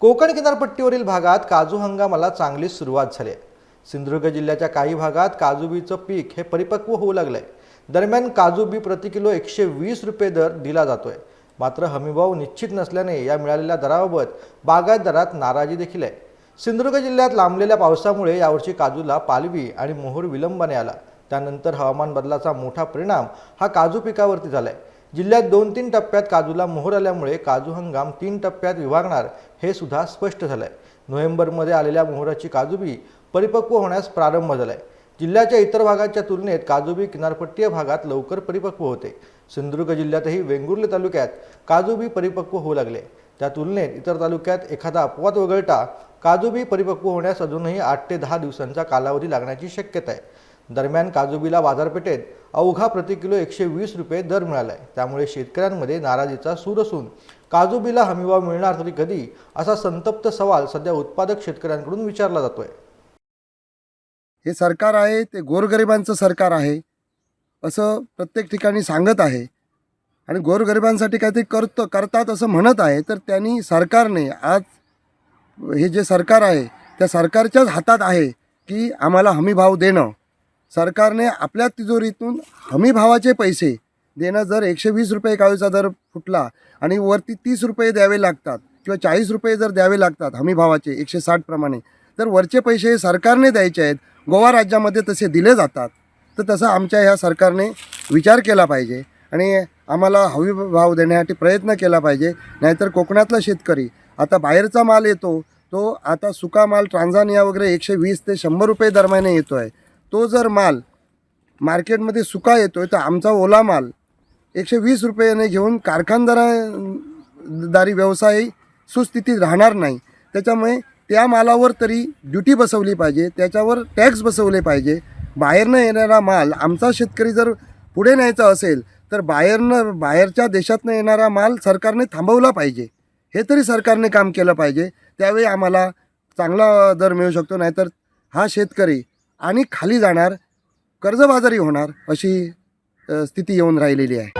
कोकण किनारपट्टीवरील भागात काजू हंगामाला चांगली सुरुवात झाली आहे. सिंधुदुर्ग जिल्ह्याच्या काही भागात काजू बीचं पीक हे परिपक्व होऊ लागलंय. दरम्यान काजू बी प्रति किलो एकशे वीस रुपये दर दिला जातोय. मात्र हमीभाव निश्चित नसल्याने या मिळालेल्या दराबाबत बागायतदारात नाराजी देखील आहे. सिंधुदुर्ग जिल्ह्यात लांबलेल्या पावसामुळे यावर्षी काजूला पालवी आणि मोहर विलंबाने आला. त्यानंतर हवामान बदलाचा मोठा परिणाम हा काजू पिकावरती झाला आहे जिल्ह्यात दोन तीन टप्प्यात काजूला मोहर आल्यामुळे काजू हंगाम तीन टप्प्यात विभागणार हे सुद्धा स्पष्ट झालंय. नोव्हेंबरमध्ये आलेल्या मोहराची काजूबी परिपक्व होण्यास प्रारंभ झालाय. जिल्ह्याच्या इतर भागाच्या तुलनेत काजूबी किनारपट्टीय भागात लवकर परिपक्व होते. सिंधुदुर्ग जिल्ह्यातही वेंगुर्ले तालुक्यात काजूबी परिपक्व होऊ लागले. त्या तुलनेत इतर तालुक्यात एखादा अपवाद वगळता काजूबी परिपक्व होण्यास अजूनही आठ ते दहा दिवसांचा कालावधी लागण्याची शक्यता आहे. दरम्यान काजूबीला बाजारपेठेत अवघा प्रति किलो एकशे वीस रुपये दर मिळाला आहे त्यामुळे शेतकऱ्यांमध्ये नाराजीचा सूर असून काजुबीला हमीभाव मिळणार तरी कधी असा संतप्त सवाल सध्या उत्पादक शेतकऱ्यांकडून विचारला जातोय. हे सरकार आहे ते गोरगरिबांचं सरकार आहे असं प्रत्येक ठिकाणी सांगत आहे. आणि गोरगरिबांसाठी काहीतरी करतं करतात असं म्हणत आहे तर त्यांनी सरकारने आज हे जे सरकार आहे त्या सरकारच्याच हातात आहे की आम्हाला हमीभाव देणं. सरकारने आपल्या तिजोरीतून हमीभावाचे पैसे देणं जर एकशे वीस रुपये काळूचा दर फुटला आणि वरती तीस रुपये द्यावे लागतात किंवा चाळीस रुपये जर द्यावे लागतात हमीभावाचे एकशे साठप्रमाणे तर वरचे पैसे हे सरकारने द्यायचे आहेत. गोवा राज्यामध्ये तसे दिले जातात. तर तसं आमच्या ह्या सरकारने विचार केला पाहिजे आणि आम्हाला हवी भाव देण्यासाठी प्रयत्न केला पाहिजे. नाहीतर कोकणातला शेतकरी आता बाहेरचा माल येतो तो आता सुका माल ट्रान्झानिया वगैरे एकशे वीस ते शंभर रुपये दरम्याने येतो आहे तो जर माल मार्केटमध्ये सुका येतो आहे तर आमचा ओला माल एकशे वीस रुपयाने घेऊन कारखानदारादारी व्यवसाय सुस्थितीत राहणार नाही. त्याच्यामुळे त्या मालावर तरी ड्युटी बसवली पाहिजे त्याच्यावर टॅक्स बसवले पाहिजे. बाहेरनं येणारा माल आमचा शेतकरी जर पुढे न्यायचा असेल तर बाहेरनं बाहेरच्या देशातनं येणारा माल सरकारने थांबवला पाहिजे. हे तरी सरकारने काम केलं पाहिजे. त्यावेळी आम्हाला चांगला दर मिळू शकतो नाहीतर हा शेतकरी आणि खाली जाणार कर्जबाजारी होणार अशी स्थिती येऊन राहिलेली आहे.